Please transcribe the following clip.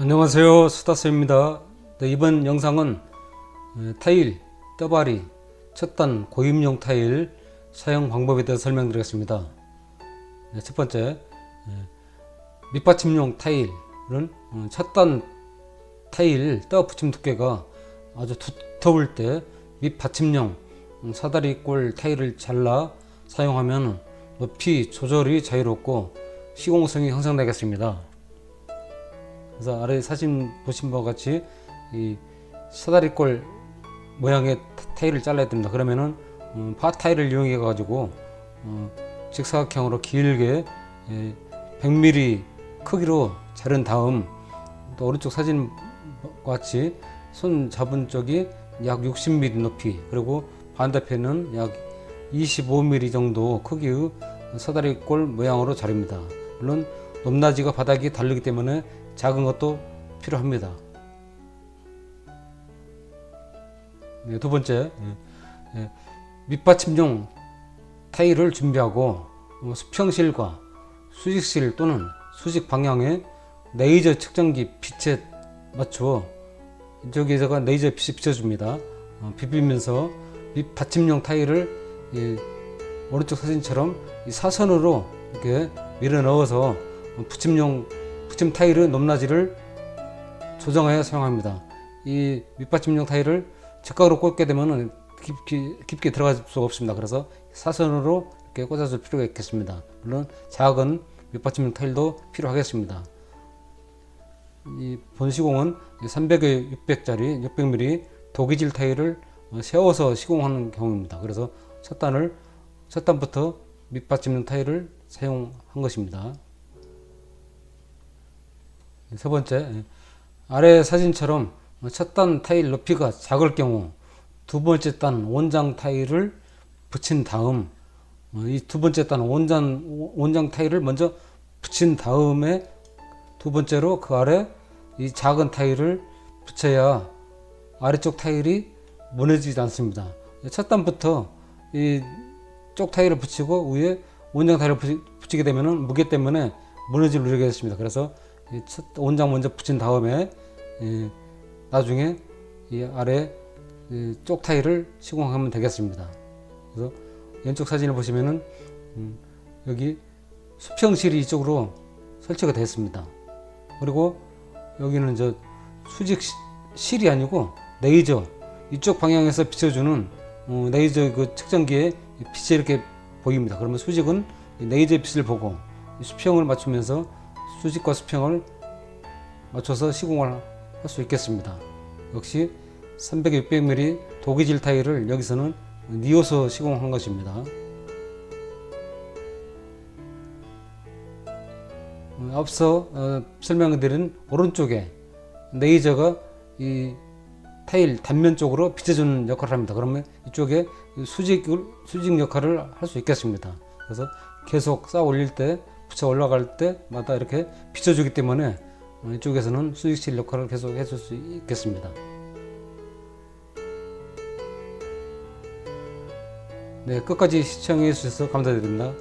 안녕하세요 스타스입니다 네, 이번 영상은 에, 타일 떠바리 첫단 고임용 타일 사용 방법에 대해 설명드리겠습니다 네, 첫 번째 에, 밑받침용 타일은 어, 첫단 타일 떠 붙임 두께가 아주 두터울 때 밑받침용 음, 사다리 꼴 타일을 잘라 사용하면 높이 조절이 자유롭고 시공성이 향상되겠습니다. 그래서 아래 사진 보신 바와 같이 이 사다리꼴 모양의 타- 타일을 잘라야 됩니다. 그러면은 음, 파 타일을 이용해 가지고 어, 직사각형으로 길게 예, 100mm 크기로 자른 다음 또 오른쪽 사진과 같이 손 잡은 쪽이 약 60mm 높이 그리고 반대편은 약 25mm 정도 크기의 사다리꼴 모양으로 자릅니다. 물론 높낮이가 바닥이 다르기 때문에 작은 것도 필요합니다. 네, 두 번째 예, 예, 밑받침용 타일을 준비하고 어, 수평실과 수직실 또는 수직 방향의 레이저 측정기 빛에 맞추어 이쪽에다가 레이저 빛이 비춰줍니다. 어, 비비면서 밑받침용 타일을 이 오른쪽 사진처럼 이 사선으로 이렇게 밀어 넣어서 붙임용 붙임 타일의 높낮이를 조정하여 사용합니다. 이 밑받침용 타일을 직각으로 꽂게 되면 깊게, 깊게 들어갈 수가 없습니다. 그래서 사선으로 이렇게 꽂아줄 필요가 있겠습니다. 물론 작은 밑받침용 타일도 필요하겠습니다. 이 본시공은 300에 600짜리 600mm 도기질 타일을 어, 세워서 시공하는 경우입니다. 그래서 첫 단을 첫 단부터 밑받침용 타일을 사용한 것입니다. 세 번째, 아래 사진처럼 첫 단 타일 높이가 작을 경우 두 번째 단 원장 타일을 붙인 다음 어, 이두 번째 단 원장 원장 타일을 먼저 붙인 다음에 두 번째로 그 아래 이 작은 타일을 붙여야 아래쪽 타일이 무너지지 않습니다. 첫 단부터 이 쪽 타일을 붙이고 위에 원장 타일을 붙이, 붙이게 되면은 무게 때문에 무너질 우려가 있습니다. 그래서 원장 먼저 붙인 다음에 이 나중에 이 아래 타일을 시공하면 되겠습니다. 그래서 왼쪽 사진을 보시면은 음, 여기 수평실이 이쪽으로 설치가 됐습니다. 그리고 여기는 저 수직 시- 실이 아니고 레이저 이쪽 방향에서 비춰주는 어, 레이저 그 측정기에 이 빛이 이렇게 보입니다. 그러면 수직은 이 레이저 빛을 보고 이 수평을 맞추면서 수직과 수평을 맞춰서 시공을 할 수 있겠습니다. 역시 300, 600mm 도기질 타일을 여기서는 니어서 시공한 것입니다. 어, 앞서 어, 설명드린 오른쪽에 레이저가 이 타일 단면 쪽으로 비춰주는 역할을 합니다. 그러면 이쪽에 수직 수직 역할을 할 수 있겠습니다. 그래서 계속 쌓아 올릴 때 붙여 올라갈 때마다 이렇게 비춰주기 때문에 어, 이쪽에서는 수직실 역할을 계속 해줄 수 있겠습니다. 네, 끝까지 시청해 주셔서 감사드립니다.